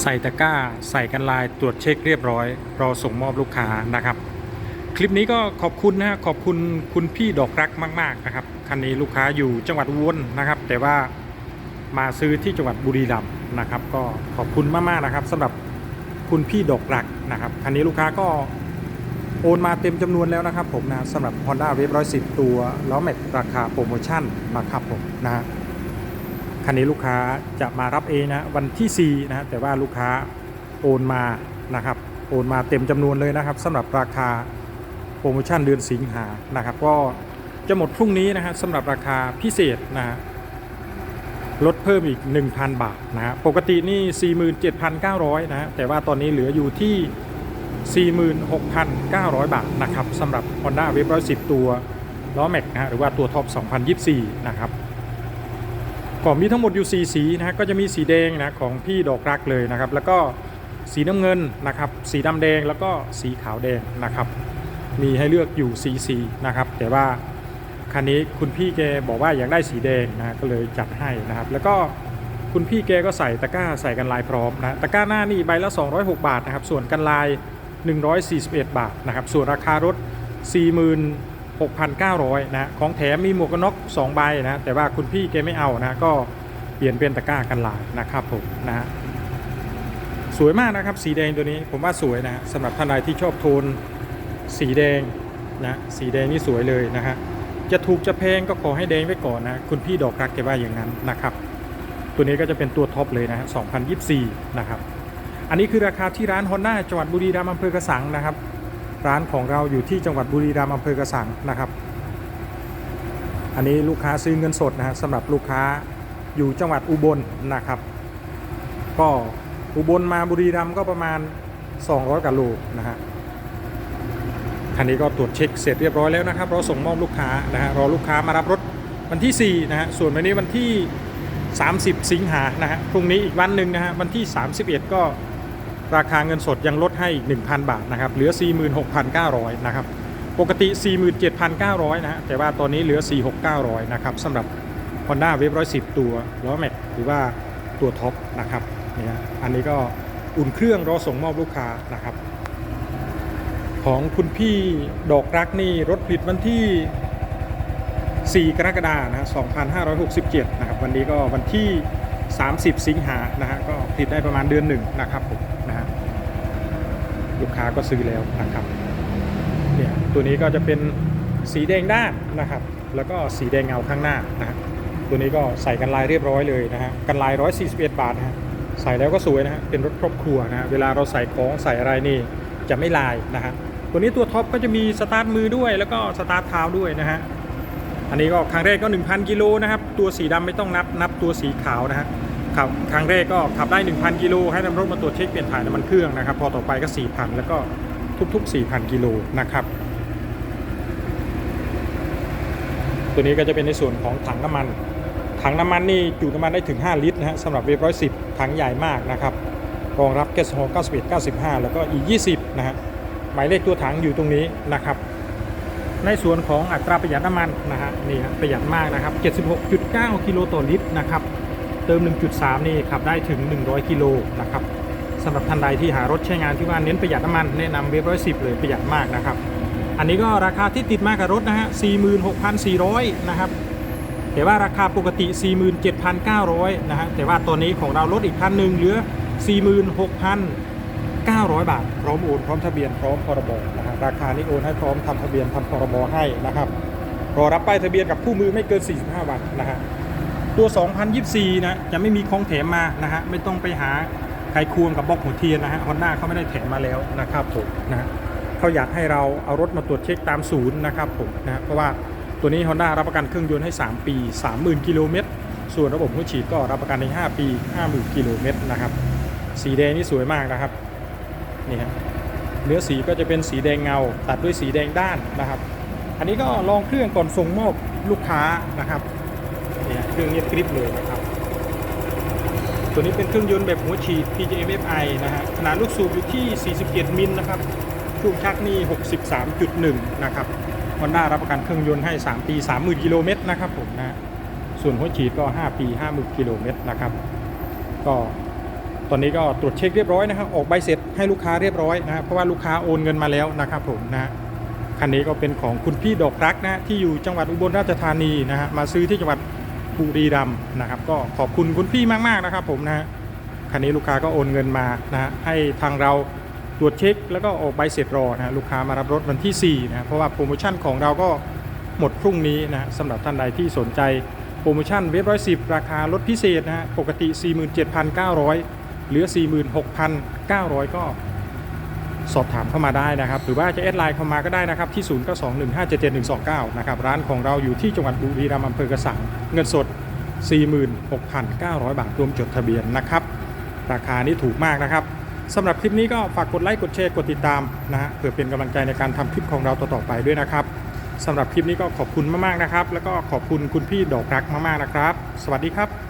ใส่ตะกร้า ใส่กันลายตรวจเช็คเรียบร้อย รอส่งมอบลูกค้านะครับ คลิปนี้ก็ขอบคุณนะขอบคุณคุณพี่ดอกรักมาก ๆนะครับคันนี้ลูกค้าอยู่จังหวัดอุบลนะครับ แต่ว่ามาซื้อที่จังหวัดบุรีรัมย์นะครับ ก็ขอบคุณมากๆนะครับสำหรับคุณพี่ดอกรักนะครับคันนี้ลูกค้าก็โอนมาเต็มจำนวนแล้วนะครับผมนะสำหรับ Honda w a v 110 ตัวล้อแม็กราคาโปรโมชั่นนะครับผมนะฮะ คันนี้ลูกค้าจะมารับเองนะวันที่4นะแต่ว่าลูกค้าโอนมานะครับโอนมาเต็มจำนวนเลยนะครับสำหรับราคาโปรโมชั่นเดือนสิงหานะครับ ก็จะหมดพรุ่งนี้นะฮะสำหรับราคาพิเศษนะฮะลดเพิ่มอีก 1,000 บาทนะฮะปกตินี่ 47,900 นะฮะแต่ว่าตอนนี้เหลืออยู่ที่ 46,900 บาทนะครับสำหรับ Honda w a v 110 ตัวล้อแม็กนะฮะหรือว่าตัวท็อป 2024 นะครับ ก็มีทั้งหมดอยู่ 4 สีนะก็จะมีสีแดงนะของพี่ดอกรักเลยนะครับ แล้วก็สีน้ำเงินนะครับ สีดำแดงแล้วก็สีขาวแดงนะครับ มีให้เลือกอยู่สีสีนะครับ แต่ว่าคันนี้คุณพี่แกบอกว่าอยากได้สีแดงนะก็เลยจัดให้นะครับ แล้วก็คุณพี่แกก็ใส่ตะกร้าใส่กันลายพร้อมนะตะกร้าหน้านี่ใบละ 206 บาทนะครับ ส่วนกันลาย 141 บาทนะครับ ส่วนราคารถ4 0 0 0 6,900 นะของแถมมีหมวกกันน็อก2ใบนะแต่ว่าคุณพี่แกไม่เอานะก็เปลี่ยนเป็นตะกร้ากันลายนะครับผมนะฮะสวยมากนะครับสีแดงตัวนี้ผมว่าสวยนะฮะสำหรับท่านใดที่ชอบโทนสีแดงนะสีแดงนี่สวยเลยนะฮะจะถูกจะแพงก็ขอให้แดงไว้ก่อนนะคุณพี่ดอกรักแกว่าอย่างนั้นนะครับ ตัวนี้ก็จะเป็นตัวท็อปเลยนะฮะ2024 นะครับ อันนี้คือราคาที่ร้านฮอนด้าจังหวัดบุรีรัมย์อำเภอกระสังนะครับ ร้านของเราอยู่ที่จังหวัดบุรีรัมย์อำเภอกระสังนะครับ อันนี้ลูกค้าซื้อเงินสดนะฮะสำหรับลูกค้าอยู่จังหวัดอุบลนะครับ ก็อุบลมาบุรีรัมย์ก็ประมาณ 200กิโลนะฮะคันนี้ก็ตรวจเช็คเสร็จเรียบร้อยแล้วนะครับเราส่งมอบลูกค้านะฮะรอลูกค้ามารับรถวันที่ 4 นะฮะส่วนวันนี้วันที่ 30 สิงหานะฮะพรุ่งนี้อีกวันหนึ่งนะฮะวันที่ 31 ก็ ราคาเงินสดยังลดให้อีก1,000 บาทนะครับ เหลือ 46,900 นะครับ ปกติ 47,900 นะฮะ แต่ว่าตอนนี้เหลือ 46,900 นะครับสำหรับ Honda w a v 110 ตัวล้อแม็กหรือว่าตัวท็อปนะครับ เนี่ย อันนี้ก็อุ่นเครื่องรอส่งมอบลูกค้านะครับ ของคุณพี่ดอกรักนี่รถผลิตวันที่ 4 กรกฎาคมนะฮะ2567 นะครับ วันนี้ก็วันที่ 30 สิงหานะฮะ ก็ผลิตได้ประมาณเดือนหนึ่งนะครับผม ลูกค้าก็ซื้อแล้วนะครับเนี่ยตัวนี้ก็จะเป็นสีแดงด้านนะครับ แล้วก็สีแดงเงาข้างหน้านะฮะตัวนี้ก็ใส่กันลายเรียบร้อยเลยนะฮะกันลาย 141 บาทนะฮะใส่แล้วก็สวยนะฮะเป็นรถครอบครัวนะฮะเวลาเราใส่ของใส่อะไรนี่จะไม่ลายนะฮะตัวนี้ตัวท็อปก็จะมีสตาร์ทมือด้วยแล้วก็สตาร์ทเท้าด้วยนะฮะอันนี้ก็ครั้งแรกก็ 1,000 กิโลนะครับ ตัวสีดำไม่ต้องนับนับตัวสีขาวนะฮะ ขับครั้งแรกก็ขับได้ 1,000 กิโลให้นำรถมาตรวจเช็คเปลี่ยนถ่ายน้ำมันเครื่องนะครับ พอต่อไปก็ 4,000 แล้วก็ทุกๆ 4,000 กิโลนะครับ ตัวนี้ก็จะเป็นในส่วนของถังน้ำมัน ถังน้ำมันนี่จุน้ำมันได้ถึง 5 ลิตรนะฮะสำหรับเวฟร้อยสิบถังใหญ่มากนะครับรองรับแก๊สโฮอล์91 95 แล้วก็ E20 นะฮะหมายเลขตัวถังอยู่ตรงนี้นะครับ ในส่วนของอัตราประหยัดน้ำมันนะฮะนี่ฮะประหยัดมากนะครับ 76.9 กิโลต่อลิตรนะครับ เติม 1.3 นี่ขับได้ถึง 100 กิโลนะครับสำหรับท่านใดที่หารถใช้งานที่ว่าเน้นประหยัดน้ำมันแนะนำเวฟร้อยสิบเลยประหยัดมากนะครับ อันนี้ก็ราคาที่ติดมากับรถนะฮะ 46,400 นะครับ แต่ว่าราคาปกติ 47,900 นะฮะ แต่ว่าตอนนี้ของเราลดอีกพันหนึ่งเหลือ 46,900 บาท พร้อมโอนพร้อมทะเบียนพร้อมพรบนะฮะราคานี้โอนให้พร้อมทำทะเบียนทำพรบให้นะครับ รอรับป้ายทะเบียนกับผู้มือไม่เกิน 45 วันนะฮะ ตัว 2024 นะจะไม่มีของแถมมานะฮะไม่ต้องไปหาไขควงกับบล็อกหัวเทียนนะฮะฮอนด้าเขาไม่ได้แถมมาแล้วนะครับผมนะฮะเขาอยากให้เราเอารถมาตรวจเช็คตามศูนย์นะครับผมนะฮะเพราะว่าตัวนี้ Honda รับประกันเครื่องยนต์ให้ 3 ปี 30,000 กิโลเมตร ส่วนระบบหัวฉีดก็รับประกันใน 5 ปี 50,000 กิโลเมตรนะครับ สีแดงนี่สวยมากนะครับ นี่ฮะ เนื้อสีก็จะเป็นสีแดงเงา ตัดด้วยสีแดงด้านนะครับ อันนี้ก็ลองเครื่องก่อนส่งมอบลูกค้านะครับ รื่องเงียบกริบเลยนะครับตัวนี้เป็นเครื่องยนต์แบบหัวฉีด PJMFI นะฮะขนาดลูกสูบอยู่ที่ 47 มิลนะครับช่วงชักนี่ 63.1 นะครับฮอนด้ารับประกันเครื่องยนต์ให้ 3 ปี 30,000 กิโลเมตรนะครับผมนะส่วนหัวฉีดก็ 5 ปี 50,000 กิโลเมตรนะครับ ก็ตอนนี้ก็ตรวจเช็คเรียบร้อยนะครับ ออกใบเสร็จให้ลูกค้าเรียบร้อยนะครับเพราะว่าลูกค้าโอนเงินมาแล้วนะครับผมนะฮะคันนี้ก็เป็นของคุณพี่ดอกรักนะฮะที่อยู่จังหวัดอุบลราชธานีนะฮะมาซื้อที่จังหวัด บุรีรัมย์นะครับ ก็ขอบคุณคุณพี่มากๆนะครับ ผมนะฮะคันนี้ลูกค้าก็โอนเงินมานะฮะให้ทางเราตรวจเช็ค แล้วก็ออกใบเสร็จรอนะฮะลูกค้ามารับรถวันที่4นะฮะเพราะว่าโปรโมชั่นของเราก็หมดพรุ่งนี้นะฮะสำหรับท่านใดที่สนใจโปรโมชั่นเว็บร้อยสิบราคาลดพิเศษนะฮะปกติ 47,900 เหลือ 46,900 ก็ สอบถามเข้ามาได้นะครับ หรือว่าจะแอดไลน์เข้ามาก็ได้นะครับที่ 0921577129 นะครับร้านของเราอยู่ที่จังหวัดบุรีรัมย์อำเภอกระสังเงินสด 46,900 บาทรวมจดทะเบียนนะครับ ราคานี้ถูกมากนะครับสำหรับคลิปนี้ก็ฝากกดไลค์กดแชร์กดติดตามนะฮะเพื่อเป็นกำลังใจในการทำคลิปของเราต่อๆไปด้วยนะครับสำหรับคลิปนี้ก็ขอบคุณมากๆนะครับ แล้วก็ขอบคุณคุณพี่ดอกรักมากๆนะครับ สวัสดีครับ